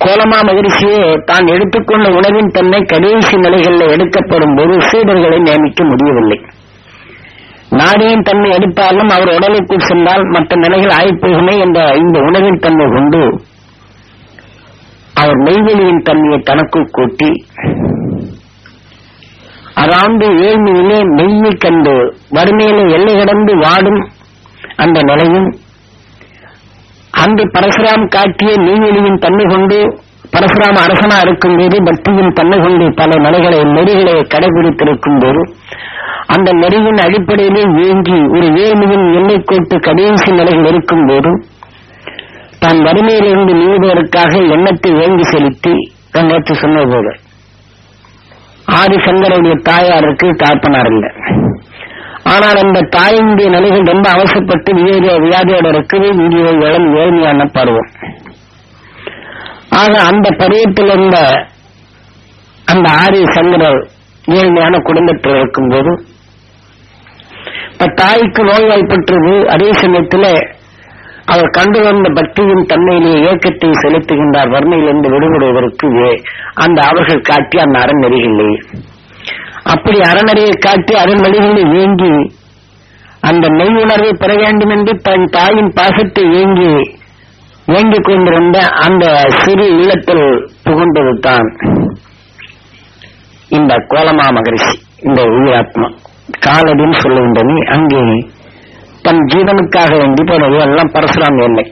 கோலமா மகிழ்ச்சியே தான் எடுத்துக்கொண்ட உணவின் தன்மை கடைசி நிலைகளில் எடுக்கப்படும் போது சீடர்களை நியமிக்க முடியவில்லை. நாடியின் தன்மை எடுத்தாலும் அவர் உடலுக்குள் சென்றால் மற்ற நிலைகள் ஆய்ப்போகுமே என்ற இந்த உணவின் தன்மை கொண்டு அவர் நெய்வெளியின் தன்மையை தனக்குள் கூட்டி அதாண்டு ஏழ்மையிலே நெய்யை கண்டு வறுமையிலே எல்லை கடந்து வாடும் அந்த நிலையும் அந்த பரசுராம் காட்டிய நீவெளியின் தன்மை கொண்டு பரசுராம அரசனா இருக்கும்போது பக்தியின் தன்மை கொண்டு பல நிலைகளை நெறிகளை கடைபிடித்திருக்கும் போது அந்த நெறியின் அடிப்படையிலே ஏங்கி ஒரு ஏழ்மையின் எல்லைக்கோட்டு கடைசி நிலைகள் இருக்கும் போது தான் வறுமையிலிருந்து நீங்குவதற்காக எண்ணத்தை ஏங்கி செலுத்தி நான் நேற்று போது போல ஆதிசங்கருடைய தாயாருக்கு தாப்பனார் இல்லை. ஆனால் அந்த தாயினுடைய நிலைகள் ரொம்ப அவசரப்பட்டு விவேக வியாதியோட இருக்குது இங்கே இளம் ஏழ்மையான பருவம். ஆக அந்த பருவத்தில் இருந்த அந்த ஆரிய சங்கரர் ஏழ்மையான குடும்பத்தில் இருக்கும்போது இப்ப தாய்க்கு நோய்வாய்ப்பட்டது. அதே சமயத்தில் அவர் கண்டு வந்த பக்தியின் தன்மையிலேயே இயக்கத்தை செலுத்துகின்றார். வறுமையிலிருந்து விடுபடுவதற்கு அந்த அவர்கள் காட்டி அந்த அறநெறிகளை அப்படி அறநறையை காட்டி அதன் வழிகளை ஏங்கி அந்த மெய் உணர்வை பெற வேண்டும் என்று தன் தாயின் பாசத்தை ஏங்கி ஏங்கிக் கொண்டிருந்த அந்த சிறு இல்லத்தில் புகுந்தது தான் இந்த கோலமா மகரிஷி இந்த உயிராத்மா. காலடின்னு சொல்லுகின்றன அங்கே தன் ஜீவனுக்காக வேண்டி போனது எல்லாம் பரசுராம் இல்லை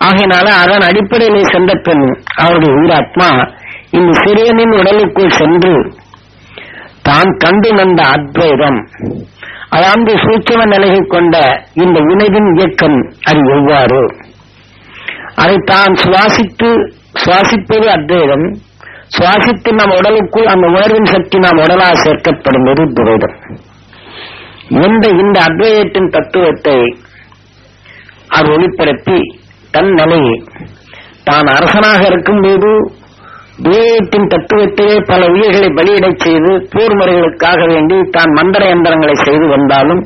ஆகையினால அதன் அடிப்படையிலே சென்ற பெண் அவருடைய உயிராத்மா இந்த சிறியனின் உடலுக்குள் சென்று தான் கண்டு வந்த அத்வைதம். அதாவது சூட்சம நிலையை கொண்ட இந்த உணவின் இயக்கம் அது எவ்வாறு? அதை தான் சுவாசித்து சுவாசிப்பது அத்வைதம். சுவாசித்து நம் உடலுக்குள் அந்த உணர்வின் சக்தி நாம் உடலாக சேர்க்கப்படுவது துவைதம். என்ற இந்த அத்வைதத்தின் தத்துவத்தை அவர் ஒளிப்படுத்தி தன் நிலையை தான் அரசனாக இருக்கும்போது துவையத்தின் தத்துவத்திலே பல உயிர்களை பலியிடச் செய்து போர் முறைகளுக்காக வேண்டி தான் மந்திர யந்திரங்களை செய்து வந்தாலும்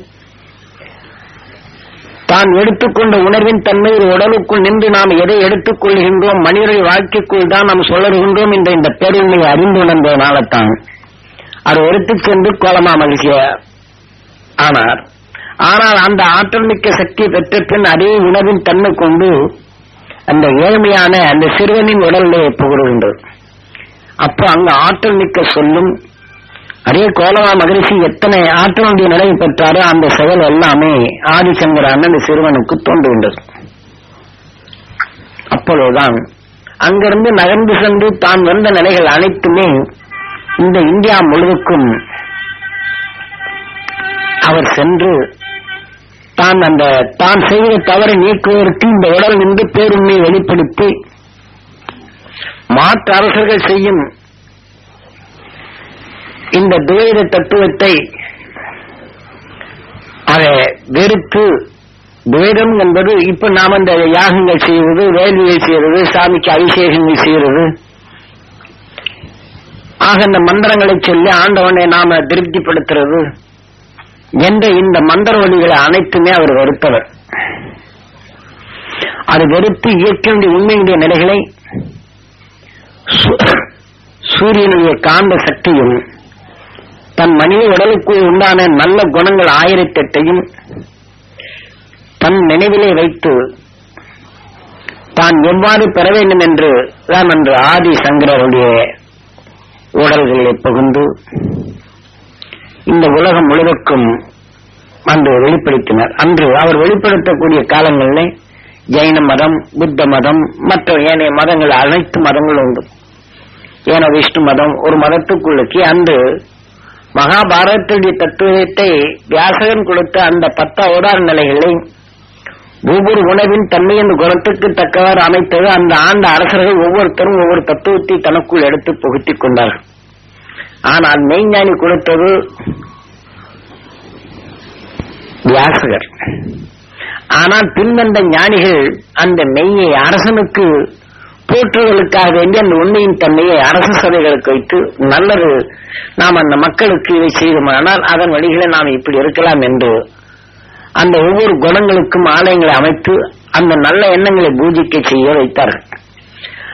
தான் எடுத்துக்கொண்ட உணர்வின் தன்மை ஒரு உடலுக்குள் நின்று நாம் எதை எடுத்துக் கொள்கின்றோம் மனிதர்கள் வாழ்க்கைக்குள் தான் நாம் சொல்லுகின்றோம் என்ற இந்த பேருண்மையை அறிந்து உணர்ந்ததனால தான் அது எடுத்துச் சென்று கோலமா மகிழ்ச்சிய ஆனார். ஆனால் அந்த ஆற்றல் மிக்க சக்தியை பெற்ற பின் அதே உணவின் தன்மை கொண்டு அந்த ஏழ்மையான அந்த சிறுவனின் உடலிலே புகழ்கின்றது அப்ப அங்க ஆற்றல் மிக்க சொல்லும். அதே கோலவா மகரிஷி எத்தனை ஆற்றலுடைய நிலை பெற்றாரோ அந்த செயல் எல்லாமே ஆதிசங்கரான அந்த சிறுவனுக்கு தோன்றுகின்றது அப்பொழுதுதான் அங்கிருந்து நகர்ந்து சென்று தான் வந்த நிலைகள் அனைத்துமே இந்த இந்தியா முழுவதுக்கும் அவர் சென்று தான் அந்த தான் செய்த தவறை நீக்குவதற்கு இந்த உடல் நின்று பேருண்மையை வெளிப்படுத்தி மாற்று அரசர்கள் செய்யும் இந்த துவைத தத்துவத்தை அதை வெறுத்து துவைதம் என்பது இப்ப நாம் இந்த யாகங்கள் செய்வது வேள்வியை செய்வது சாமிக்கு அபிஷேகங்கள் செய்யறது ஆக இந்த மந்திரங்களை சொல்லி ஆண்டவனை நாம திருப்திப்படுத்துறது. என்ற இந்த மந்திர வழிகளை அனைத்துமே அவர் வெறுத்தவர் அது வெறுத்து இயற்கையுடைய உண்மையுடைய நிலைகளை சூரியனுடைய காந்த சக்தியும் தன் மனித உடலுக்குள் உண்டான நல்ல குணங்கள் ஆயிரத்தெட்டையும் தன் நினைவிலே வைத்து தான் எவ்வாறு பெற வேண்டும் என்று தான் அன்று ஆதி சங்கரருடைய உடல்களை புகுந்து இந்த உலகம் முழுவதுக்கும் அன்று வெளிப்படுத்தினார். அன்று அவர் வெளிப்படுத்தக்கூடிய காலங்களில் ஜெயின மதம் புத்த மதம் மற்ற ஏனைய மதங்கள் அனைத்து மதங்களும் உண்டு. ஏன விஷ்ணு மதம் ஒரு மதத்துக்குள்ளுக்கு அன்று மகாபாரதத்துடைய தத்துவத்தை வியாசகன் கொடுத்த அந்த பத்து அவதார நிலைகளை ஒவ்வொரு உணவின் தன்மை அந்த குணத்துக்கு தக்கவாறு அமைத்தது அந்த ஆண்ட அரசர்கள் ஒவ்வொருத்தரும் ஒவ்வொரு தத்துவத்தை தனக்குள் எடுத்து புகுத்திக் கொண்டார்கள். ஆனால் மெய்ஞானி கொடுத்தது வியாசகர். ஆனால் பின்வந்த ஞானிகள் அந்த மெய்யை அரசனுக்கு போற்றுவதற்காக வேண்டி அந்த உண்மையின் தன்மையை அரசு சபைகளுக்கு வைத்து நல்லது. நாம் அந்த மக்களுக்கு இதை செய்தோமானால் அதன் வழிகளை நாம் இப்படி இருக்கலாம் என்று அந்த ஒவ்வொரு குணங்களுக்கும் ஆலயங்களை அமைத்து அந்த நல்ல எண்ணங்களை பூஜிக்க செய்ய வைத்தார்கள்.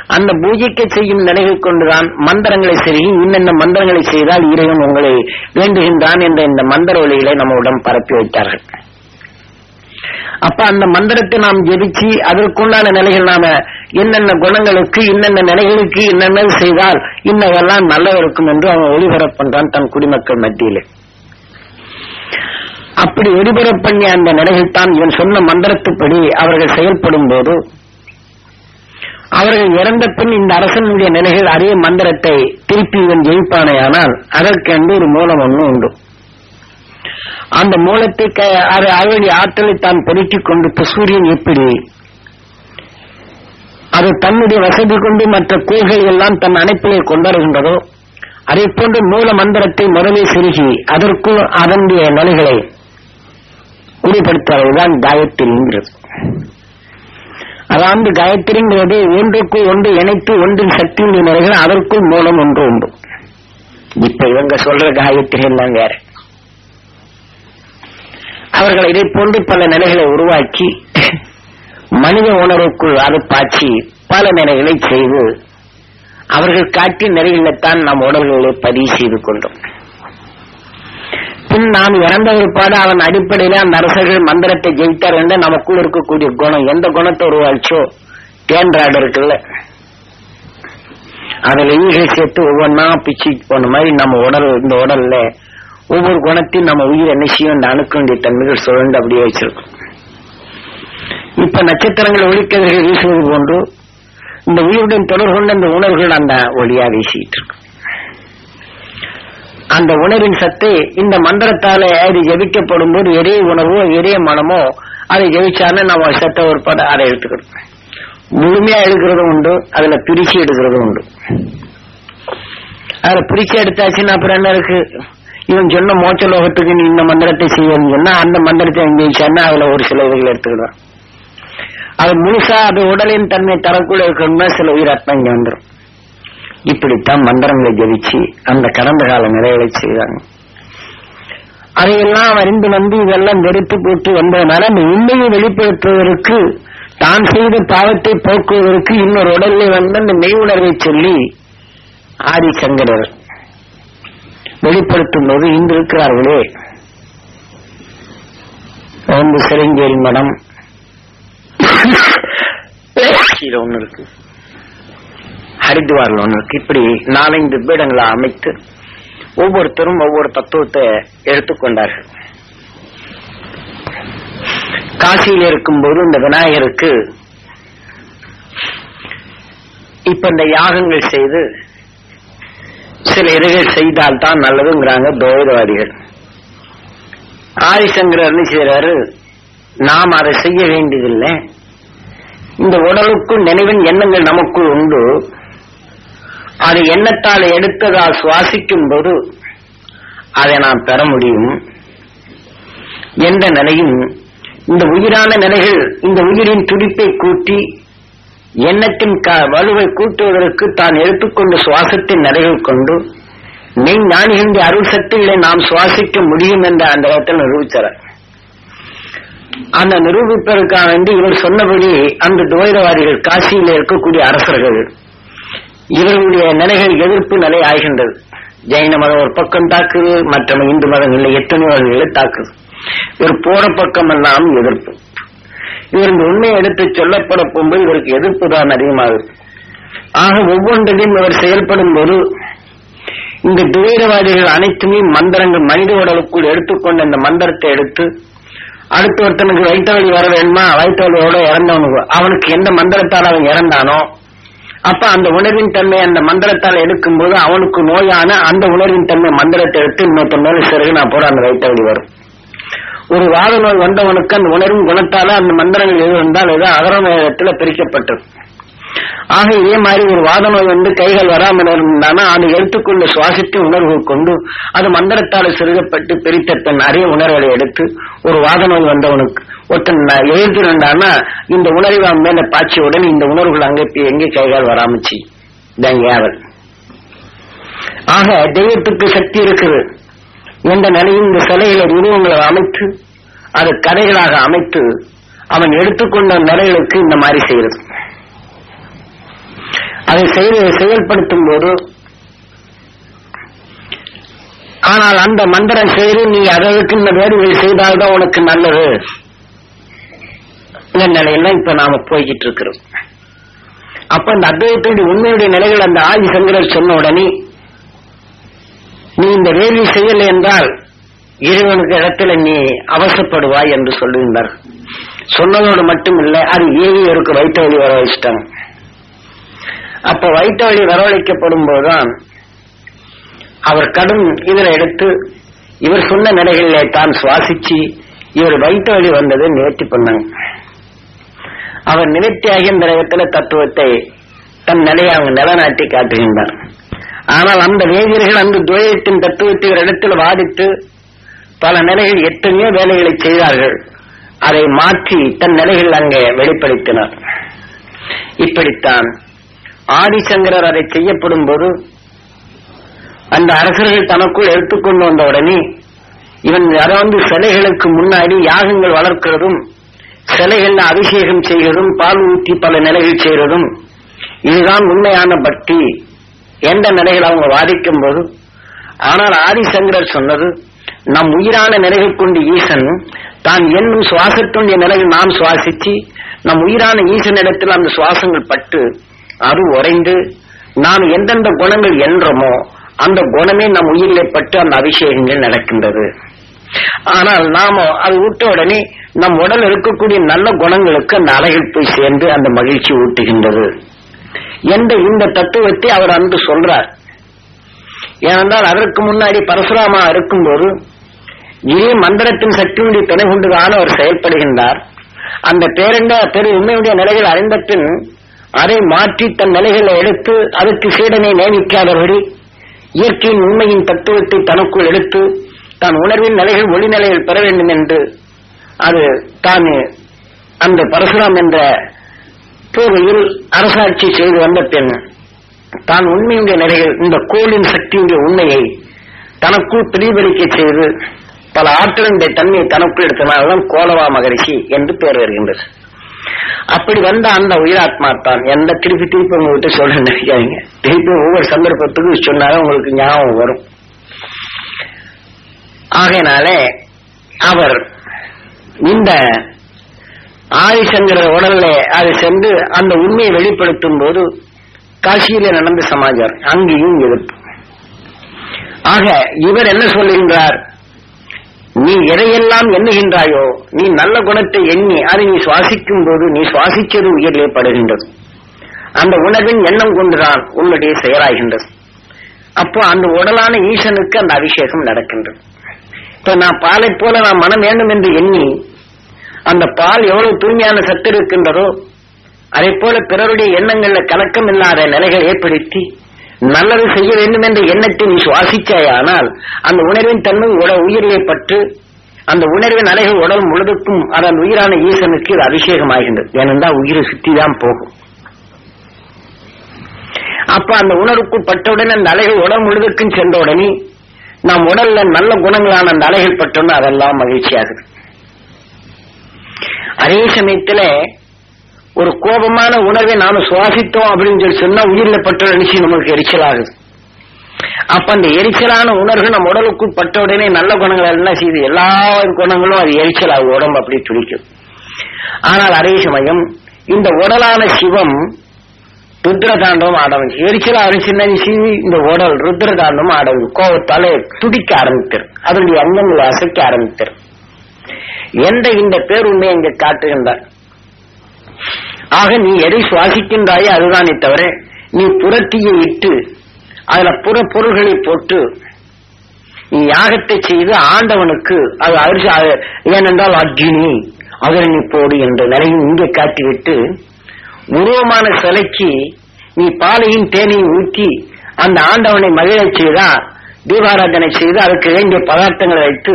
அந்த பூஜைக்கு செய்யும் நிலைகள் கொண்டுதான் மந்திரங்களை செருகி இன்னென்ன மந்திரங்களை செய்தால் இறைவன் உங்களை வேண்டுகின்றான் என்ற இந்த மந்திர ஒளிகளை நம்முடன் பரப்பி வைத்தார்கள். அப்ப அந்த மந்திரத்தை நாம் ஜெபிச்சு அதற்குண்டான நிலைகள் நாம என்னென்ன குணங்களுக்கு என்னென்ன நிலைகளுக்கு என்னென்ன செய்தால் இன்னதெல்லாம் நல்ல இருக்கும் என்று அவன் ஒளிபரப் பண்றான் தன் குடிமக்கள் மத்தியிலே. அப்படி ஒளிபரப் பண்ணிய அந்த நிலைகள் தான் இவன் சொன்ன மந்திரத்துப்படி அவர்கள் செயல்படும் போது அவர்கள் இறந்த பின் இந்த அரசனுடைய நிலைகள் அதே மந்திரத்தை திருப்பி இவன் ஜெயிப்பானேயானால் அதற்கென்று ஒரு மூலம் ஒன்று உண்டு. அந்த மூலத்தை க- ஆற்றலை தான் பெருக்கிக் கொண்டு சூரியன் எப்படி? அது தன்னுடைய வசதி கொண்டு மற்ற கோள்கள் எல்லாம் தன் அணைப்பிலே கொண்டாடுகின்றதோ அதை போன்று மூல மந்திரத்தை முதலே செருகி அதற்குள் அதனுடைய நிலைகளை குறிப்படுத்துவதுதான் காயத்ரிங்கிறது. அதாவது காயத்ரிங்கிறது ஒன்றுக்கு ஒன்று இணைத்து ஒன்றின் சக்தியுடைய நிலைகள் அதற்குள் மூலம் ஒன்று உண்டு. இப்ப இவங்க சொல்ற காயத்ரி எல்லாம் வேற. அவர்கள் இதை போன்று பல நிலைகளை உருவாக்கி மனித உணர்வுக்குள் அது பாய்ச்சி பல நிலைகளை செய்து அவர்கள் காட்டிய நிலையில்தான் நம் உடல்களை பதிவு செய்து கொண்டோம். பின் நாம் இறந்த பிற்பாடு அவன் அடிப்படையில அந்த அரசர்கள் மந்திரத்தை ஜெயித்தார் என்று நமக்குள் இருக்கக்கூடிய குணம் எந்த குணத்தை உருவாச்சோ தேன்றாடு இருக்குல்ல. அதுல ஈகை சேர்த்து ஒவ்வொன்னா பிச்சு போன மாதிரி நம்ம உடல் இந்த உடல்ல ஒவ்வொரு குணத்தையும் நம்ம உயிர் என்ன செய்யும்? இந்த அணுக்க தன்மைகள் சுழண்டு அப்படியே வச்சிருக்கும். இப்ப நட்சத்திரங்கள் ஒளிக்கதிர்கள் வீசுவது போன்று இந்த உயிருடன் தொடர்பு கொண்ட இந்த உணர்வுகள் அந்த ஒளியா வீசிட்டு இருக்கு. அந்த உணர்வின் சத்து இந்த மந்திரத்தால அது ஜபிக்கப்படும் போது எரிய உணர்வோ எரிய மனமோ அதை ஜெயிச்சான்னு நம்ம சத்த ஒரு படம் அதை எடுத்துக்கணும் முழுமையா எடுக்கிறதும் உண்டு அதுல பிரிச்சு எடுக்கிறதும் உண்டு. அதுல பிரிச்சு எடுத்தாச்சுன்னா அப்புறம் என்ன இருக்கு? இவன் சொன்ன மோட்ச லோகத்துக்கு நீ இந்த மந்திரத்தை செய்யணும் சொன்னா அந்த மந்திரத்தை ஜெயிச்சான்னா அதுல ஒரு சில இதுகள் எடுத்துக்கிடும் அது முழுசா அது உடலின் தன்மை தரக்குள்ள இருக்கணும்னா சில உயிராத்மா இங்க வந்துடும் இப்படித்தான் மந்திரங்களை ஜெயிச்சு அந்த கடந்த கால நிறைகளை செய்தாங்க அதையெல்லாம் அறிந்து வந்து இதெல்லாம் வெறுத்து போட்டு வந்ததுனால அந்த உண்மையை வெளிப்படுத்துவதற்கு தான் செய்த பாவத்தை போக்குவதற்கு இன்னொரு உடலில் வந்து அந்த மெய் உணர்வை சொல்லி ஆதிசங்கரர் வெளிப்படுத்தும் போது இன்று இருக்கிறார்களே வந்து சிறங்கேரி மடம் கீழே இருக்கு. ஹரித்வாரில் ஒன்று இருக்கு. இப்படி நாலஞ்சு பீடங்களை அமைத்து ஒவ்வொருத்தரும் ஒவ்வொரு தத்துவத்தை எடுத்துக்கொண்டார்கள். காசியில் இருக்கும்போது இந்த விநாயகருக்கு இப்ப இந்த யாகங்கள் செய்து சில இதுகள் செய்தால் தான் நல்லதுங்கிறாங்க துவைதவாதிகள் ஆதிசங்கரர் செய்கிறாரு செய்யறாரு நாம் அதை செய்ய வேண்டியதில்லை. இந்த உடலுக்கும் நினைவின் எண்ணங்கள் நமக்குள் உண்டு. அது எண்ணத்தால் எடுத்ததால் சுவாசிக்கும் போது அதை நாம் பெற முடியும். என்ற நிலையும் இந்த உயிரான நிலைகள் இந்த உயிரின் துடிப்பை கூட்டி எண்ணத்தின் க- வலுவை கூட்டுவதற்கு தான் எடுத்துக்கொண்ட சுவாசத்தின் நிறைவு கொண்டு மெய் ஞானிகளுடைய அருள் சக்திகளை நாம் சுவாசிக்க முடியும் என்ற அந்த இடத்தில் நிரூபித்தார் அந்த நிரூபிப்பதற்காக வேண்டி இவர் சொன்னபடி அந்த துவைதவாதிகள் காசியில் இருக்கக்கூடிய அரசர்கள் இவர்களுடைய நிலைகள் எதிர்ப்பு நிலை ஆகின்றது. ஜெயின மதம் ஒரு பக்கம் தாக்குது மற்ற இந்து மதங்களில் எத்தனை மதங்களை தாக்குது ஒரு போற பக்கம் எல்லாம் எதிர்ப்பு. இவர் இந்த உண்மையை எடுத்து சொல்லப்பட போகும்போது இவருக்கு எதிர்ப்பு தான் அதிகமாகுது. ஆக ஒவ்வொன்றிலும் இவர் செயல்படும் போது இந்த துவைரவாதிகள் அனைத்துமே மந்திரங்கள் மனித உடலுக்குள் எடுத்துக்கொண்ட இந்த மந்திரத்தை எடுத்து அடுத்த ஒருத்தனுக்கு வயிற்று வர வேணுமா வயிற்று இறந்தவனுக்கு. அவனுக்கு எந்த மந்திரத்தால் அவன் இறந்தானோ? அப்ப அந்த உணர்வின் தன்மை அந்த மந்திரத்தால் எடுக்கும்போது அவனுக்கு நோயான அந்த உணர்வின் தன்மை மந்திரத்தை எடுத்து இன்னொருத்த மேல சிறகு நான் போற அந்த வயிற்று வரும். ஒரு வாத நோய் வந்தவனுக்கு அந்த உணரும் குணத்தால அந்த மந்திரங்கள் எது வந்தால் ஏதோ அகரமயத்துல பிரிக்கப்பட்டது. ஆக இதே மாதிரி ஒரு வாத நோய் வந்து கைகள் வராமல் இருந்தானா அது எடுத்துக்கொண்ட சுவாசித்து உணர்வு கொண்டு அது மந்திரத்தால் சிறுகப்பட்டு பிரித்த தன் அரிய உணர்வுகளை எடுத்து ஒரு வாத நோய் வந்தவனுக்கு ஒருத்தன் எழுந்திருந்தானா இந்த உணர்வு அவன் மேல பாய்ச்சியவுடன் இந்த உணர்வுகள் அங்கே போய் எங்கே கைகால் வராமச்சு இதான் ஆக தெய்வத்துக்கு சக்தி இருக்குது. என்ற நிலையில் இந்த சிலைகளை உருவங்களை அமைத்து அது கதைகளாக அமைத்து அவன் எடுத்துக்கொண்ட நிலைகளுக்கு இந்த மாதிரி செய்யறது அதை செயல்படுத்தும் போது ஆனால் அந்த மந்திரம் செய்து நீ அதற்கு இந்த வேடுகள் செய்தால்தான் உனக்கு நல்லது. இந்த நிலையில இப்ப நாம போய்கிட்டு இருக்கிறோம். அப்ப இந்த அத்வைத்தினுடைய உண்மையுடைய நிலைகள் அந்த ஆதி சங்கரர் சொன்ன உடனே நீ இந்த வேள்வி செய்யலை என்றால் இறைவனுக்கு இடத்துல நீ அவசப்படுவாய் என்று சொல்லுகின்றார். சொன்னதோடு மட்டும் இல்ல அது ஏவியருக்கு வைத்த வழி வரவழைச்சிட்டாங்க அப்ப வைத்த வழி வரவழைக்கப்படும் போதுதான் அவர் கடும் இதுல எடுத்து இவர் சொன்ன நிலைகளிலே தான் சுவாசிச்சு இவர் வைத்த வழி வந்ததை நிவர்த்தி பண்ணாங்க. அவர் நிவர்த்தியாகி இந்த இடத்துல தத்துவத்தை தன் நிலையை அவங்க நிலநாட்டி காட்டுகின்றார். ஆனால் அந்த வேதியர்கள் அந்த துவயத்தின் தத்துவத்தை ஒரு வாதித்து பல நிலைகள் எத்தனையோ வேலைகளை செய்தார்கள். அதை மாற்றி தன் நிலைகள் அங்கே வெளிப்படுத்தினார். இப்படித்தான் ஆதிசங்கரர் அதை செய்யப்படும் போது அந்த அரசர்கள் தனக்குள் எடுத்துக்கொண்டு வந்த உடனே இவன் அதாவது சிலைகளுக்கு முன்னாடி யாகங்கள் வளர்க்கிறதும் சிலைகள் அபிஷேகம் செய்கிறதும் பால் ஊற்றி பல நிலைகள் செய்கிறதும் இதுதான் உண்மையான பக்தி எந்த நிலைகள் அவங்க வாதிக்கும் போது ஆனால் ஆதிசங்கரர் சொன்னது நம் உயிரான நிலையை கொண்டு ஈசன் தான் என்னும் சுவாசத்துடைய நிலையில் நாம் சுவாசிச்சு நம் உயிரான ஈசனிடத்தில் அந்த சுவாசங்கள் பட்டு அது உறைந்து நாம் எந்தெந்த குணங்கள் என்றமோ அந்த குணமே நம் உயிரிலே பட்டு அந்த அபிஷேகங்கள் நடக்கின்றது. ஆனால் நாம அது ஊட்ட உடனே நம் உடல் இருக்கக்கூடிய நல்ல குணங்களுக்கு அந்த அலைகள் போய் சேர்ந்து அந்த மகிழ்ச்சி ஊட்டுகின்றது. எந்த இந்த தத்துவத்தை அவர் அன்று சொல்றார். ஏனென்றால் அதற்கு முன்னாடி பரசுராமா இருக்கும்போது இதே மந்திரத்தின் சக்தியுடைய துணை கொண்டுதான் அவர் செயல்படுகின்றார். அந்த பேரண்ட பெரு உண்மையுடைய நிலைகள் அறிந்த பின் அதை மாற்றி தன் நிலைகளை எடுத்து அதற்கு சீடனை நியமிக்காதபடி இயற்கையின் உண்மையின் தத்துவத்தை தனக்குள் எடுத்து தான் உணர்வின் நிலைகள் ஒளி நிலைகள் பெற வேண்டும் என்று அது தான் அந்த பரசுராம் என்ற பூர்வையில் அரசாட்சி செய்து வந்த பின் தான் உண்மையுடைய நிலைகள் இந்த கோளின் சக்தியுடைய உண்மையை தனக்குள் பிரதிபலிக்க செய்து பல ஆற்றலுடைய தன்மையை தனக்குள் எடுத்தனால்தான் கோலவா மகரிஷி என்று பெயர் வருகின்றது. அப்படி வந்த அந்த உயிராத்மா தான் எந்த திருப்பி திருப்பி உங்ககிட்ட சொல்ல நினைக்காதீங்க. திருப்பி ஒவ்வொரு சந்தர்ப்பத்துக்கும் சொன்னாலும் உங்களுக்கு ஞாபகம் வரும். ஆகையினாலே அவர் இந்த ஆதிசங்கர உடல்ல அது சென்று அந்த உண்மையை வெளிப்படுத்தும் போது காசியில நடந்த சமாச்சாரம். அங்கேயும் எதிர்ப்பு. ஆக இவர் என்ன சொல்லுகின்றார்? நீ எதையெல்லாம் எண்ணுகின்றாயோ நீ நல்ல குணத்தை எண்ணி அதை நீ சுவாசிக்கும் போது நீ சுவாசிச்சது உயிரிலே படுகின்றது. அந்த உணவின் எண்ணம் கொண்டுதான் உன்னுடைய செயலாகின்றது. அப்போ அந்த உடலான ஈசனுக்கு அந்த அபிஷேகம் நடக்கின்றது. இப்ப நான் பாலை போல நான் மனம் வேண்டும் என்று எண்ணி அந்த பால் எவ்வளவு தூய்மையான சத்து இருக்கின்றதோ அதே போல பிறருடைய எண்ணங்கள்ல கலக்கம் இல்லாத நிலைகள் ஏற்படுத்தி நல்லது செய்ய வேண்டும் என்ற எண்ணத்தை நீ சுவாசிச்சாயானால் அந்த உணர்வின் தன்மை உட உயிரிலே பற்று அந்த உணர்வின் அலைகள் உடல் முழுதுக்கும் அதன் உயிரான ஈசனுக்கு இது அபிஷேகம் ஆகின்றது ஏனென்றால் உயிரை சுற்றி தான் போகும். அப்ப அந்த உணர்வுக்கு பட்டவுடனே அந்த அலைகள் உடல் முழுதுக்கும் சென்ற உடனே நம் உடல்ல நல்ல குணங்களான அந்த அலைகள் பட்டோன்னு அதெல்லாம் மகிழ்ச்சியாகுது. அதே சமயத்துல ஒரு கோபமான உணர்வை நாம சுவாசித்தோம் அப்படின்னு சொல்லி சொன்னா உயிரில பட்ட நினைச்சு நமக்கு எரிச்சல் ஆகுது. அப்ப அந்த எரிச்சலான உணர்வு நம்ம உடலுக்குள் பட்ட உடனே நல்ல குணங்கள் எல்லாம் செய்து எல்லா குணங்களும் அது எரிச்சல் ஆகும் உடம்பு அப்படி துடிக்கும். ஆனால் அதே சமயம் இந்த உடலான சிவம் ருத்ர தாண்டவம் ஆடவன் எரிச்சல் அரிசின்னா சீவி இந்த உடல் ருத்ர தாண்டவம் ஆடவன் கோபத்தால துடிக்க ஆரம்பித்தர் அதனுடைய அங்கங்களை அசைக்க ஆரம்பித்தர் என்ற இந்த பேருண்மை இங்க காட்டுகின்றார்? ஆக நீ எதை சுவாசிக்கின்றாயோ அதுதானே தவிர நீ புரட்டியை இட்டு அதுல புற பொருள்களை போட்டு நீ யாகத்தை செய்து ஆண்டவனுக்கு அது அரிசி ஏனென்றால் அர்ஜுனி அதில் நீ போடு என்ற நிலையும் இங்கே காட்டிவிட்டு உருவமான சிலைக்கு நீ பாலையும் தேனையும் ஊற்றி அந்த ஆண்டவனை மகிழச் செய்தா தீபாராதனை செய்து அதற்கு வேண்டிய பதார்த்தங்களை வைத்து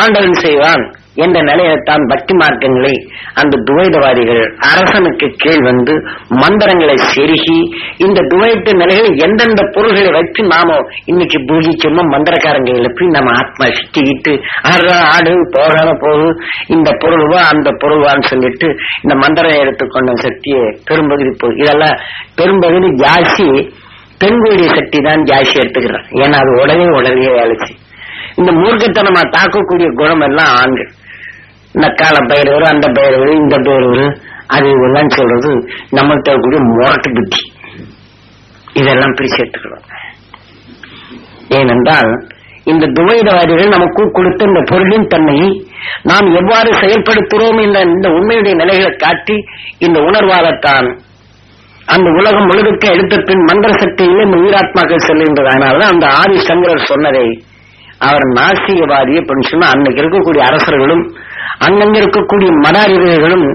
ஆண்டவன் செய்வான். என்ற நிலையத்தான் பக்தி மார்க்கங்களை அந்த துவைதவாதிகள் அரசனுக்கு கீழ் வந்து மந்திரங்களை செருகி இந்த துவைத்த நிலைகளில் எந்தெந்த பொருள்களை வச்சு நாம இன்னைக்கு பூஜிச்சோமோ மந்திரக்காரங்க எழுப்பி நம்ம ஆத்மா சுத்திக்கிட்டு ஆடுறா ஆடு போகாத போகு இந்த பொருள்வா அந்த பொருள்வான்னு சொல்லிட்டு இந்த மந்திரம் எடுத்துக்கொண்ட சக்தியை பெரும்பகுதி போ- இதெல்லாம் பெரும்பகுதி ஜாஸ்தி பெண்களுடைய சக்தி தான் ஜாஸ்தி எடுத்துக்கிறான் ஏன்னா அது உடனே உடனே வேலைச்சு இந்த மூர்க்கத்தனமா தாக்கக்கூடிய குணம் எல்லாம் ஆண்கள். இந்த கால பயிரவர் அந்த பயிரவர் இந்த பயிரவர் அது இதெல்லாம் சொல்றது நம்மள்கிட்ட இருக்கக்கூடிய முரட்டு புத்தி. இதெல்லாம் பிரிச்சு எடுத்துக்கிறோம் ஏனென்றால் இந்த துவைதவாதிகள் நமக்கு கொடுத்த இந்த பொருளின் தன்மையை நாம் எவ்வாறு செயல்படுத்துகிறோம் என்ற இந்த உண்மையுடைய நிலைகளை காட்டி இந்த உணர்வாகத்தான் அந்த உலகம் முழுதுக்க எடுத்த பின் மந்திர சக்தியிலே இந்த உயிராத்மாக்கள் செல்கின்றது. அதனாலதான் அந்த ஆதி சங்கரர் சொன்னதை அவர் நாசிகவாதி அப்படின்னு சொன்னா அன்னைக்கு இருக்கக்கூடிய அரசர்களும் அங்கங்க இருக்கக்கூடிய மடாதிபதிகளும்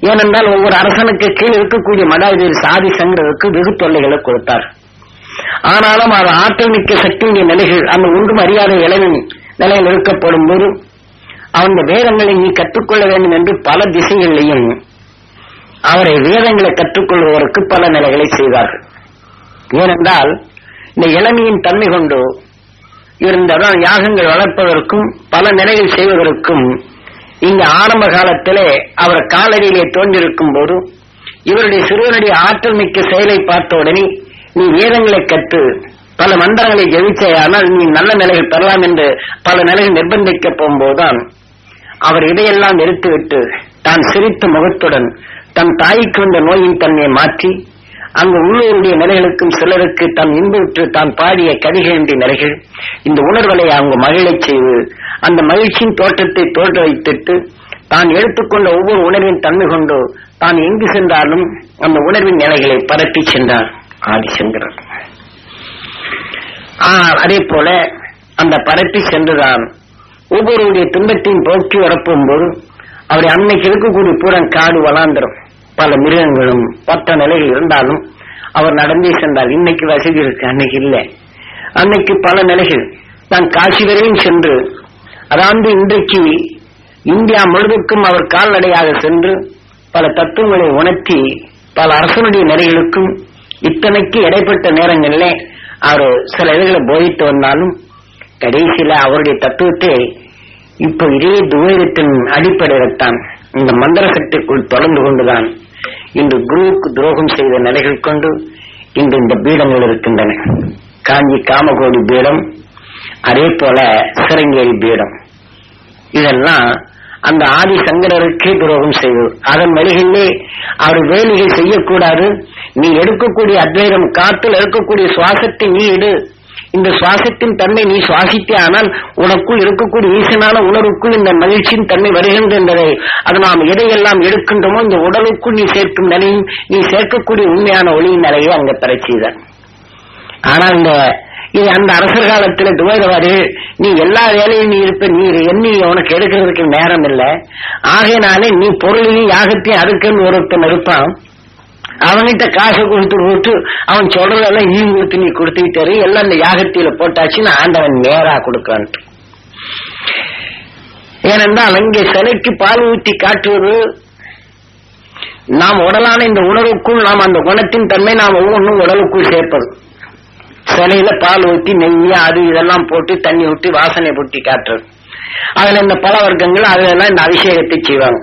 ஏனென்றால் ஒவ்வொரு அரசனுக்கு கீழ் இருக்கக்கூடிய மடாதிபதி சாதி சங்கருக்கு வெகு தொல்லைகளை கொடுத்தார். ஆனாலும் அவர் ஆற்றல் மிக்க சக்தியுடைய நிலைகள் அந்த ஒன்றும் அறியாத இளைஞன் நிலையில் இருக்கப்படும் போது அவன் வேதங்களை நீ கற்றுக்கொள்ள வேண்டும் என்று பல திசைகளிலையும் அவரை வேதங்களை கற்றுக்கொள்வதற்கு பல நிலைகளை செய்தார்கள் ஏனென்றால் இந்த இளமையின் தன்மை கொண்டு இருந்ததான் யாகங்கள் வளர்ப்பதற்கும் பல நிலைகள் செய்வதற்கும் இங்க ஆரம்ப காலத்திலே அவர் காலடியிலே தோன்றிருக்கும் போது இவருடைய சிறுவனுடைய ஆற்றல் மிக்க செயலை பார்த்த உடனே நீ வேதங்களை கற்று பல மந்திரங்களை ஜெயிச்சேயானால் நீ நல்ல நிலைகள் பெறலாம் என்று பல நிலைகள் நிர்பந்திக்க போகும்போதுதான் அவர் இதையெல்லாம் எடுத்துவிட்டு தான் சிரித்த முகத்துடன் தன் தாய்க்கு வந்த நோயின் தன்மையை மாற்றி அங்கு உள்ளூருடைய நிலைகளுக்கும் சிலருக்கு தன் இன்புற்று தான் பாடிய கதிகளின் நிலைகள் இந்த உணர்வலை அவங்க மகிழச் செய்து அந்த மகிழ்ச்சியின் தோற்றத்தை தோற்ற வைத்துட்டு தான் எடுத்துக்கொண்ட ஒவ்வொரு உணர்வின் தன்மை கொண்டு தான் எங்கு சென்றாலும் அந்த உணர்வின் நிலைகளை பரப்பி சென்றார் ஆதிசங்கரர். ஆனால் அதே போல அந்த பரப்பி சென்றுதான் ஒவ்வொருடைய துன்பத்தையும் போக்கி வரப்போகும்போது அவரை அன்னைக்கு இருக்கக்கூடிய பூரம் காடு வளாந்திரம். பல மிருகங்களும் பத்த நிலைகள் இருந்தாலும் அவர் நடந்தே சென்றார். இன்னைக்கு வசதி இருக்கு அன்னைக்கு இல்லை. அன்னைக்கு பல நிலைகள். நான் காசி வரையும் சென்று அதாவது இன்றைக்கு இந்தியா முழுவதுக்கும் அவர் கால்நடையாக சென்று பல தத்துவங்களை உணர்த்தி பல அரசனுடைய நிறைகளுக்கும் இத்தனைக்கு இடைப்பட்ட நேரங்களிலே அவர் சில இதுகளை போதித்து வந்தாலும் கடைசியில அவருடைய தத்துவத்தை இப்போ இதே துவைரத்தின் அடிப்படையில்தான் இந்த மந்திர சக்திக்குள் தொடர்ந்து கொண்டுதான் இன்று குருவுக்கு துரோகம் செய்த நிலைகள் கொண்டு இன்று இந்த பீடங்கள் இருக்கின்றன. காஞ்சி காமகோடி பீடம் அதே போல சிறங்கேரி பீடம். இதெல்லாம் அந்த ஆதி சங்கரருக்கே துரோகம் செய்வது அதன் வழிகளிலே அவர் வேலைகள் செய்யக்கூடாது நீ எடுக்கக்கூடிய அத்வைதம் காற்றில் இருக்கக்கூடிய சுவாசத்தை நீ எடு. இந்த சுவாசத்தின் தன்மை நீ சுவாசித்தே ஆனால் உனக்குள் இருக்கக்கூடிய ஈசனான உணர்வுக்குள் இந்த மகிழ்ச்சியின் தன்மை வருகின்றதை என்பதை அது நாம் எதையெல்லாம் எடுக்கின்றோமோ இந்த உடலுக்குள் நீ சேர்க்கும் நிலையும் நீ சேர்க்கக்கூடிய உண்மையான ஒளியின் நிலையை அங்க பெற செய்தார். ஆனால் இந்த இது அந்த அரசர் காலத்துல துவைதவாரு நீ எல்லா வேலையும் நீ இருப்ப நீ எண்ணி உனக்கு எடுக்கிறதுக்கு நேரம் இல்லை. ஆகையினாலே நீ பொருளையும் யாகத்தையும் அறுக்கன்னு ஒருத்தன் இருப்பான். அவன்கிட்ட காசை கொடுத்து போட்டு அவன் சொல்றதெல்லாம் ஈ கொடுத்து நீ கொடுத்துக்கிட்டாரு எல்லாம் இந்த யாகத்தில போட்டாச்சுன்னு ஆண்டவன் நேரா கொடுக்கான்ட்டு ஏனென்றால் அங்கே சிலைக்கு பால் ஊற்றி காட்டுவது நாம் உடலான இந்த உணர்வுக்குள் நாம் அந்த குணத்தின் தன்மை நாம் ஒவ்வொன்றும் உடலுக்குள் சேர்ப்பது. சிலையில பால் ஊற்றி நெய் அது இதெல்லாம் போட்டு தண்ணி ஊற்றி வாசனை பூட்டி காட்டுறது. அதுல இந்த பல வர்க்கங்கள் அதெல்லாம் இந்த அபிஷேகத்தை செய்வாங்க.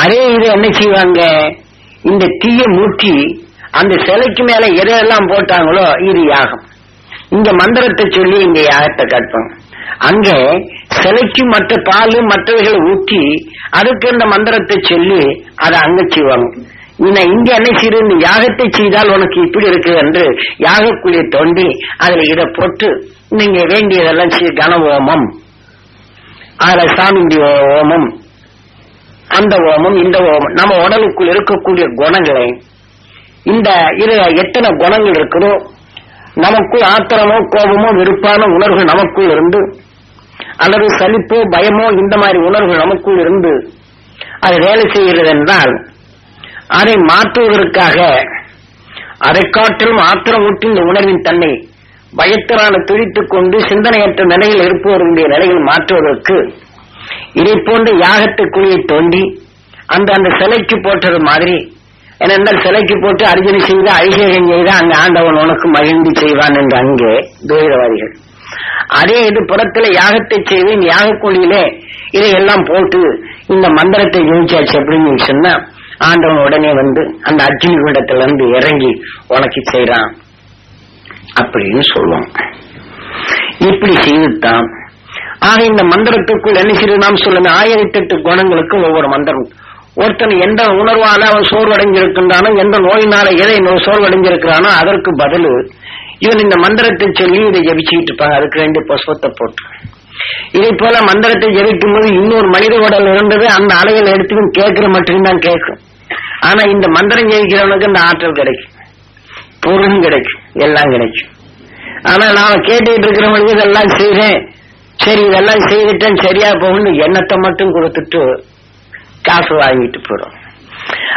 அதே இது என்ன செய்வாங்க? இந்த தீய மூட்டி அந்த சிலைக்கு மேல எதையெல்லாம் போட்டாங்களோ இது யாகம். இங்க மந்திரத்தை சொல்லி இங்க யாகத்தை காட்டுவாங்க. அங்க சிலைக்கு மற்ற பால் மற்றவைகளை ஊற்றி அதுக்கு இந்த மந்திரத்தை சொல்லி அதை அங்க செய்வாங்க. இங்க என்ன அன்னை இந்த யாகத்தை செய்தால் உனக்கு இப்படி இருக்கு என்று யாகக்குழி தோண்டி அதுல இதை போட்டு நீங்க வேண்டியதெல்லாம் செய்ய கன ஓமம். அதுல சாமிண்டி ஓமம். அந்த ஓமம் இந்த ஓமம். நம்ம உடலுக்குள் இருக்கக்கூடிய குணங்களை இந்த இரு எத்தனை குணங்கள் இருக்குதோ நமக்குள் ஆத்திரமோ கோபமோ வெறுப்பான உணர்வு நமக்குள் இருந்து அல்லது சலிப்போ பயமோ இந்த மாதிரி உணர்வுகள் நமக்குள் இருந்து அது வேலை செய்கிறது என்றால் அதை மாற்றுவதற்காக அதை காட்டிலும் ஆத்திரம் ஊட்டி இந்த உணர்வின் தன்னை பயத்தினால துடித்துக் கொண்டு சிந்தனையற்ற நிலையில் இருப்பவர்களுடைய நிலையில் மாற்றுவதற்கு இதை போன்ற யாகத்தை குழியை தோண்டி அந்த அந்த சிலைக்கு போட்டது மாதிரி ஏனென்றால் சிலைக்கு போட்டு அர்ஜுனை செய்த அபிஷேகம் செய்த அங்க ஆண்டவன் உனக்கு மகிழ்ந்து செய்வான் என்று அங்கே துவைதவாதிகள். அதே இது புறத்துல யாகத்தை செய்து இந்த யாக குழியிலே இதையெல்லாம் போட்டு இந்த மந்திரத்தை ஜெயிச்சாச்சு அப்படின்னு சொன்னா ஆண்டவன் உடனே வந்து அந்த அர்ஜுனி குண்டத்துல இருந்து இறங்கி உனக்கு செய்யறான் அப்படின்னு சொல்லுவோம் இப்படி செய்துதான் ஆக இந்த மந்திரத்துக்குள் என்ன செய்து நாம் சொல்லுங்க. ஆயிரத்தி எட்டு குணங்களுக்கு ஒவ்வொரு மந்திரம். ஒருத்தன் எந்த உணர்வால அவன் சோர்வடைஞ்சிருக்கின்றானோ எந்த நோயினால எதை நோய் சோர்வடைஞ்சிருக்கிறானோ அதற்கு பதில் இவன் இந்த மந்திரத்தை சொல்லி இதை ஜபிச்சுக்கிட்டு இருப்பாங்க அதுக்கு ரெண்டு புஷ்பத்தை போட்டு. இதை போல மந்திரத்தை ஜபிக்கும் போது இன்னொரு மனித உடல் இருந்தது. அந்த அலைகள் எடுத்து கேட்கிற மட்டும்தான் கேட்கும். ஆனா இந்த மந்திரம் ஜெயிக்கிறவனுக்கு இந்த ஆற்றல் கிடைக்கும். பொருளும் கிடைக்கும். எல்லாம் கிடைக்கும். ஆனா நாம கேட்டுக்கிட்டு இருக்கிறவங்களுக்கு இதெல்லாம் செய்யறேன் சரி இதெல்லாம் செய்துட்டேன் சரியா போகும்னு எண்ணத்தை மட்டும் கொடுத்துட்டு காசு வாங்கிட்டு போறோம்.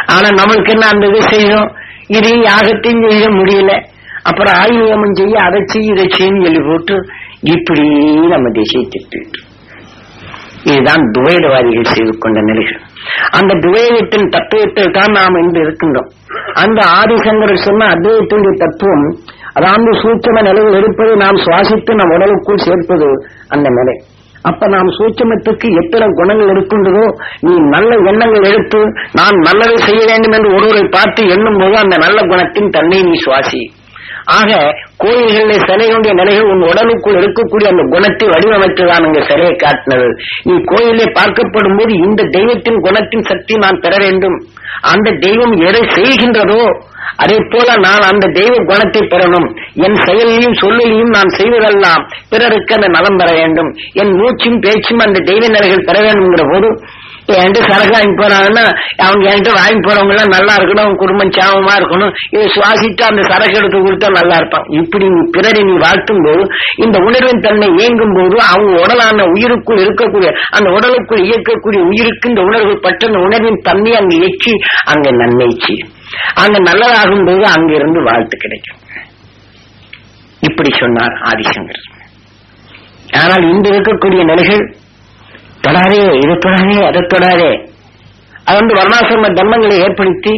ஆனா நம்மளுக்கு என்ன அந்த இது செய்யணும் இது யாகத்தையும் செய்ய முடியல. அப்புறம் ஆயுதமும் செய்ய அதை செய்ய இதை செய்யும் சொல்லி போட்டு இப்படி நம்ம திசை திட்டு இதுதான் துவைதவாதிகள் செய்து கொண்ட நிலைகள். அந்த துவைதத்தின் தத்துவத்தில் தான் நாம் இன்று இருக்கின்றோம். அந்த ஆதிசங்கர் சொன்ன அத்வைத்தினுடைய தத்துவம் அதாவது சூட்சம நிலையில் இருப்பதை நாம் சுவாசித்து நம் உடலுக்குள் சேர்ப்பது அந்த நிலை. அப்ப நாம் சூட்சமத்துக்கு எத்தனை குணங்கள் இருக்கின்றதோ நீ நல்ல எண்ணங்கள் எடுத்து நான் நல்லதை செய்ய வேண்டும் என்று ஒருவரை பார்த்து எண்ணும் போது அந்த நல்ல குணத்தின் தன்னை நீ சுவாசி. ஆக கோயில்களில் சிலைகளுடைய நிலைகள் உன் உடலுக்குள் இருக்கக்கூடிய அந்த குணத்தை வடிவமைத்துதான் இங்க சிலையை காட்டினது. நீ கோயிலே பார்க்கப்படும் போது இந்த தெய்வத்தின் குணத்தின் சக்தி நான் பெற வேண்டும். அந்த தெய்வம் எதை செய்கின்றதோ அதே போல நான் அந்த தெய்வ குணத்தை பெறணும். என் செயலையும் சொல்லிலையும் நான் செய்வதெல்லாம் பிறருக்கு அந்த நலம் பெற வேண்டும். என் மூச்சும் பேச்சும் அந்த தெய்வ நிலைகள் பெற வேண்டும்ங்கிற போது என்கிட்ட சரக்கு வாங்கி போறாங்கன்னா அவங்க என்கிட்ட வாங்கி போறவங்க எல்லாம் நல்லா இருக்கணும் அவங்க குடும்பம் சாமமா இருக்கணும். இதை சுவாசிட்டு அந்த சரக்கு எடுத்து கொடுத்தா நல்லா இருப்பான். இப்படி நீ பிறரை நீ வாழ்த்தும் போது இந்த உணர்வின் தன்மை இயங்கும் போது அவங்க உடலான உயிருக்குள் இருக்கக்கூடிய அந்த உடலுக்குள் இயக்கக்கூடிய உயிருக்கு இந்த உணர்வு பற்ற அந்த உணர்வின் தன்மை அங்கு எச்சி அங்க நன்மைச்சு. அங்க நல்லதாகும் போது அங்கிருந்து வாழ்த்து கிடைக்கும். இப்படி சொன்னார் ஆதிசங்கர். ஆனால் இன்று இருக்கக்கூடிய நிலைகள் தொடாதே இது தொடாதே அதை தொடாதே. அது வந்து வர்ணாசிரம தர்மங்களை ஏற்படுத்தி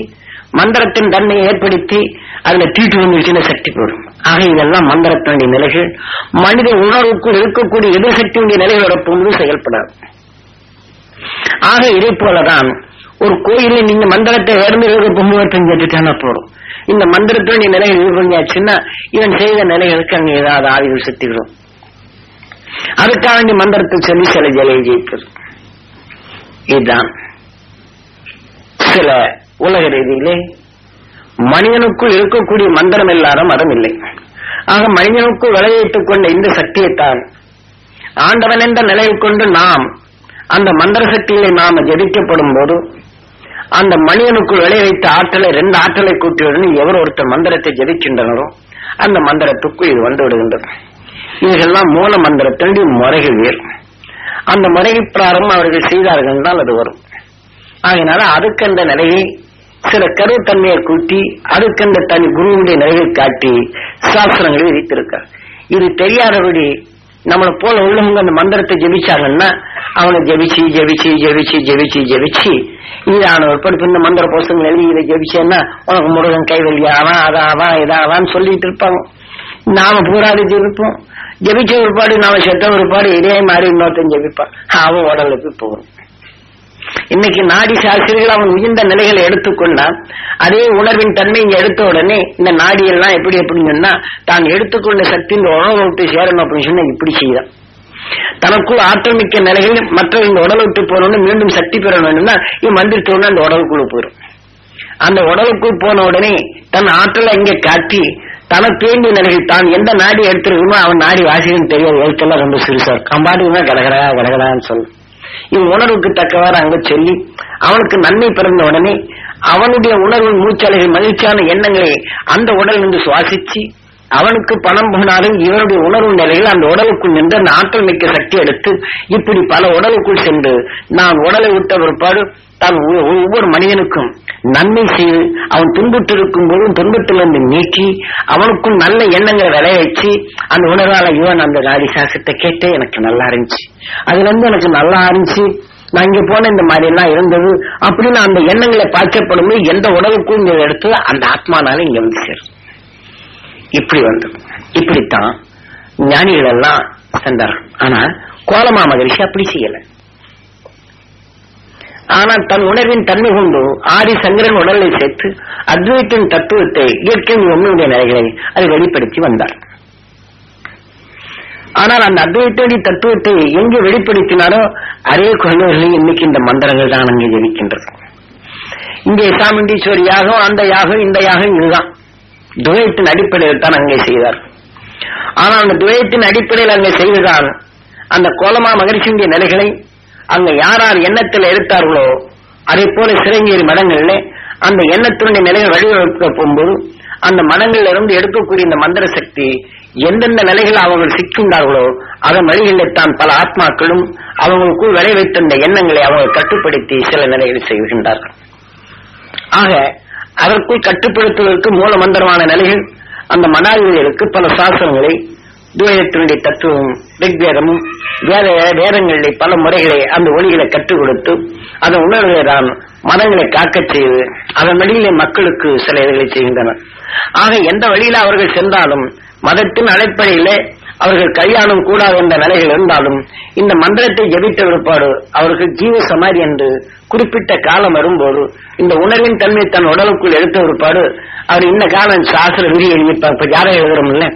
மந்திரத்தின் தன்மையை ஏற்படுத்தி அதுல தீட்டு வந்துருச்சுன்னு சக்தி போடும். ஆக இதெல்லாம் மந்திரத்தினுடைய நிலைகள். மனித உணர்வுக்குள் இருக்கக்கூடிய எதிர்சக்தியுடைய நிலைகளோட போது செயல்படாது. ஆக இதே போலதான் ஒரு கோயிலில் நீங்க மந்திரத்தை வேறு இருக்க பொம்புவத்தம் கேட்டுட்டானா போறோம் இந்த மந்திரத்தினுடைய நிலைகள் இது பண்ணியாச்சுன்னா இவன் செய்த நிலைகளுக்கு அங்க ஏதாவது ஆவிகள் சக்திகளும் அதுக்காக மந்திரத்தை சொல்லி சில ஜலையை ஜெயிப்பது இதுதான். சில உலக ரீதியிலே மனிதனுக்குள் இருக்கக்கூடிய மந்திரம் இல்லாத மதம் இல்லை. ஆக மனிதனுக்குள் விளையிட்டுக் கொண்ட இந்த சக்தியைத்தான் ஆண்டவன் என்ற நிலையை கொண்டு நாம் அந்த மந்திர சக்தியிலே நாம ஜெபிக்கப்படும் போது அந்த மனிதனுக்குள் விளைவித்த ஆற்றலை ரெண்டு ஆற்றலை கூட்டியுடன் எவர் ஒருத்தர் மந்திரத்தை ஜெபிக்கின்றனரோ அந்த மந்திரத்துக்குள் இது வந்து விடுகின்றது. இவைகள்லாம் மூல மந்திரத்தினுடைய முறைகள் வேறு. அந்த முறை பிராரம் அவர்கள் செய்தார்கள் என்றால் அது வரும். ஆகையினால அதுக்கென்ற நிலையை சில கருத்தன்மையை கூட்டி அதுக்கென்ற தனி குருவுடைய நிலையை காட்டி சாஸ்திரங்களை விதித்திருக்கார் இது தெரியாதபடி நம்மளை போல உள்ளவங்க அந்த மந்திரத்தை ஜெபிச்சாங்கன்னா அவனை ஜெபிச்சு ஜெபிச்சு ஜெபிச்சு ஜெபிச்சு ஜெபிச்சு இதான ஒரு படிப்பு இந்த மந்திர போசங்கள் எழுதி இதை ஜெபிச்சேன்னா உனக்கு முருகன் கைவெளி ஆவான் அதாவான் இதாவான்னு சொல்லிட்டு இருப்பாங்க. நாம பூராடி இருப்போம் ஜெபிச்ச ஒருபாடு நாம செத்த ஒருபாடு இதே மாதிரி இன்னொருத்தன் ஜபிப்பான் அவன் உடலுக்கு போகும் இன்னைக்கு நாடி சாஸ்திரிகள் அவன் உயர்ந்த நிலைகளை எடுத்துக்கொண்டா அதே உணர்வின் தன்மை இங்க எடுத்த உடனே இந்த நாடியெல்லாம் எப்படி அப்படின்னு சொன்னா தான் எடுத்துக்கொண்ட சக்தி இந்த உணவை விட்டு சேரணும் அப்படின்னு சொன்னா இப்படி செய்தான் தனக்குள் ஆற்றல் மிக்க நிலைகள் மற்ற இந்த உடலை விட்டு போனோம்னு மீண்டும் சக்தி பெற வேண்டும்னா இவன் மந்திரித்தோன்னு அந்த உடலுக்குள்ள போயிடும் அந்த உடலுக்குள் போன உடனே தன் ஆற்றலை இங்க காட்டி தனக்கு வேண்டிய நிலையில் தான் எந்த நாடி எடுத்திருக்கணுமோ அவன் நாடி வாசிக்கும் தெரியாது. எழுத்தெல்லாம் ரொம்ப சிறுசார். கம்பாட்டுக்குன்னா கடகடா கடகடான்னு சொல்லு. இவன் உணர்வுக்கு தக்கவாறு அங்க சொல்லி அவனுக்கு நன்மை பிறந்த உடனே அவனுடைய உணர்வு மூச்சலைகள் மகிழ்ச்சியான எண்ணங்களை அந்த உடல் நின்று சுவாசிச்சு அவனுக்கு பணம் போனாலும் இவனுடைய உணர்வு நிலையில் அந்த உடலுக்குள் நின்று அந்த ஆற்றல் மிக்க சக்தி எடுத்து இப்படி பல உடலுக்குள் சென்று நான் உடலை விட்ட பிற்பாடு தான் ஒவ்வொரு மனிதனுக்கும் நன்மை செய்து அவன் துன்புற்று இருக்கும் போதும் துன்பத்திலிருந்து நீக்கி அவனுக்கும் நல்ல எண்ணங்களை விளைய வச்சு அந்த உணர்வால இவன் அந்த நாடி சாசத்தை கேட்டு எனக்கு நல்லா இருந்துச்சு. அதுல இருந்து எனக்கு நல்லா இருந்துச்சு. நான் இங்க போன இந்த மாதிரி எல்லாம் இருந்தது. அப்படின்னு அந்த எண்ணங்களை பாய்ச்சப்படும் போது எந்த உணவுக்கும் இங்க எடுத்து அந்த ஆத்மானால இங்க வந்து சேரும். இப்படி வந்து இப்படித்தான் ஞானிகள் எல்லாம் சென்றார்கள். ஆனா கோலமா மகிழ்ச்சி அப்படி செய்யலை. ஆனால் தன் உணர்வின் தன்மை கொண்டு ஆதி சங்கரன் உடலை சேர்த்து அத்வைத்தின் தத்துவத்தை இயற்கை உண்மையுடைய நிலைகளை அதை வெளிப்படுத்தி வந்தார். ஆனால் அந்த அத்வைத்தடி தத்துவத்தை எங்கே வெளிப்படுத்தினாரோ அதே குழந்தைகளில் இன்னைக்கு இந்த மந்திரங்கள் தான் அங்கே ஜெயிக்கின்றது இங்கே சாமுண்டீஸ்வரி யாகம் அந்த யாகம் இந்த யாகம் இதுதான். துவயத்தின் அடிப்படையில் தான் அங்கே செய்தார். ஆனால் அந்த துவயத்தின் அடிப்படையில் அங்கே செய்ததால் அந்த கோலமா மகிழ்ச்சியுடைய நிலைகளை அங்க யார் யார் எண்ணத்தில் எடுத்தார்களோ அதே போல சிறங்கேரி மடங்கள்ல அந்த எண்ணத்தினுடைய நிலைகள் வழிவகுக்க போகும்போது அந்த மனங்கள்ல இருந்து எடுக்கக்கூடிய இந்த மந்திர சக்தி எந்தெந்த நிலைகள் அவர்கள் சிக்கின்றார்களோ அதன் வழிகளில் தான் பல ஆத்மாக்களும் அவங்களுக்குள் விளை வைத்திருந்த எண்ணங்களை அவங்க கட்டுப்படுத்தி சில நிலைகள் செய்கின்றார்கள். ஆக அதற்குள் கட்டுப்படுத்துவதற்கு மூல மந்திரமான நிலைகள் அந்த மனாதிகளுக்கு பல சாசனங்களை துவயத்தினுடைய தத்துவம் ரிக்வேதமும் வேத வேதங்களிலே பல முறைகளை அந்த ஒளிகளை கற்றுக் கொடுத்து அதன் உணர்வை தான் மதங்களை காக்க செய்து அதன் வழியிலே மக்களுக்கு சில இதுகளை செய்கின்றனர். ஆக எந்த வழியில அவர்கள் சென்றாலும் மதத்தின் அடிப்படையிலே அவர்கள் கல்யாணம் கூடாது என்ற நிலைகள் இருந்தாலும் இந்த மந்திரத்தை ஜெபித்த விற்பாடு அவருக்கு ஜீவ சமாதி என்று குறிப்பிட்ட காலம் வரும்போது இந்த உணர்வின் தன்மை தன் உடலுக்குள் எடுத்த விற்பாடு அவர் இந்த காலம் சாஸ்திர விதி எழுதிப்பார் இப்ப ஜாதகம் எழுதுறோம்ல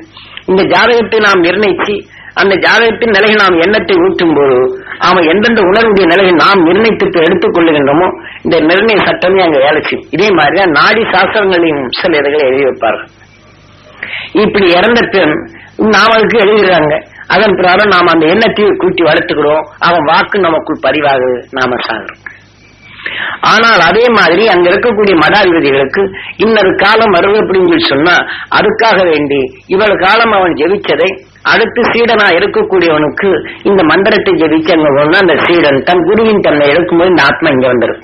இந்த ஜாதகத்தை நாம் நிர்ணயிச்சு அந்த ஜாதகத்தின் நிலையை நாம் எண்ணத்தை ஊற்றும் போது அவன் எந்தெந்த உணர்வுடைய நிலையை நாம் நிர்ணயித்து எடுத்துக் கொள்ளுகின்றோமோ இந்த நிர்ணய சட்டமே அங்க வேலை செய்யும். இதே மாதிரிதான் நாடி சாஸ்திரங்களையும் சில இதுகளை எழுதி வைப்பார்கள். இப்படி இறந்த பின் நாம் அதுக்கு எழுதுகிறாங்க அதன் பிறகு நாம் அந்த எண்ணத்தையும் கூட்டி வளர்த்துக்கிறோம். அவன் வாக்கு நமக்குள் பதிவாகுது. நாம சாகிறோம். ஆனால் அதே மாதிரி அங்க இருக்கக்கூடிய மடாதிபதிகளுக்கு இன்னொரு காலம் வருது அப்படின்னு சொல்லி சொன்னா அதுக்காக வேண்டி இவ்வளவு காலம் அவன் ஜெபிச்சதை அடுத்து சீடனா இருக்கக்கூடியவனுக்கு இந்த மந்திரத்தை ஜெபிச்சு அங்க போனா அந்த சீடன் தன் குருவின் தன்னை எடுக்கும்போது இந்த ஆத்மா இங்க வந்துடும்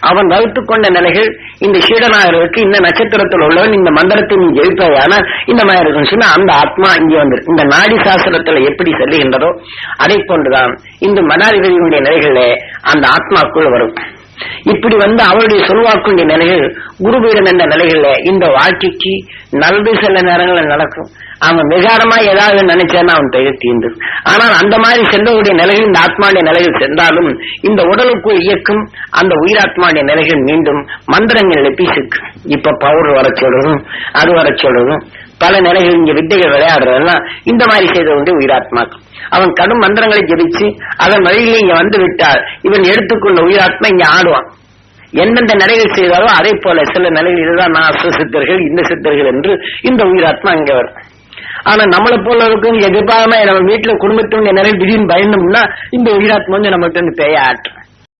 அவன் வகுத்துக் கொண்ட நிலைகள் இந்த சீடனாகிறதுக்கு இந்த நட்சத்திரத்தில் உள்ளவன் இந்த மந்திரத்தை நீ ஜெயிப்பதான இந்த மாதிரி இருக்குன்னு சொன்னா அந்த ஆத்மா இங்கே வந்து இந்த நாடி சாஸ்திரத்துல எப்படி செல்லுகின்றதோ அதை போன்றுதான் இந்த மனாதிபதியினுடைய நிலைகளில் அந்த ஆத்மாக்குள் வரும். இப்படி வந்து அவருடைய சொல்வாக்குடைய நிலையில் குருபீடம் என்ற நிலையில இந்த வாழ்க்கைக்கு நல்லது சில நேரங்களில் நடக்கும். அவன் விகாரமா ஏதாவது நினைச்சான்னா அவன் பெயர் தீர்ந்து ஆனால் அந்த மாதிரி சென்றவருடைய நிலையில் இந்த ஆத்மாவுடைய நிலையில் சென்றாலும் இந்த உடலுக்குள் இயக்கும் அந்த உயிராத்மாவுடைய நிலைகள் மீண்டும் மந்திரங்கள் எழுப்பி எப்பிசுக்கு இப்ப பவுடர் வர சொல்றதும் அது வர சொல்றதும் பல நிலைகள் இங்க வித்தைகள் விளையாடுறதெல்லாம் இந்த மாதிரி செய்தவங்க உயிராத்மாக்கள். அவன் கடும் மந்திரங்களை ஜெபிச்சு அதன் வழியில் இங்க வந்து விட்டால் இவன் எடுத்துக்கொண்ட உயிராத்மா இங்க ஆடுவான். எந்தெந்த நிலைகள் செய்தாலோ அதே போல சில நிலைகள் இதுதான் நான் சித்தர்கள் இந்த சித்தர்கள் என்று இந்த உயிராத்மா இங்க வரும். ஆனா நம்மளை போல இருக்கும் எதிர்பாராம நம்ம வீட்டுல குடும்பத்தினுடைய நிறைய திடீர்னு பயந்தோம்னா இந்த உயிராத்மா வந்து நம்மகிட்ட வந்து பேய ஆட்டும்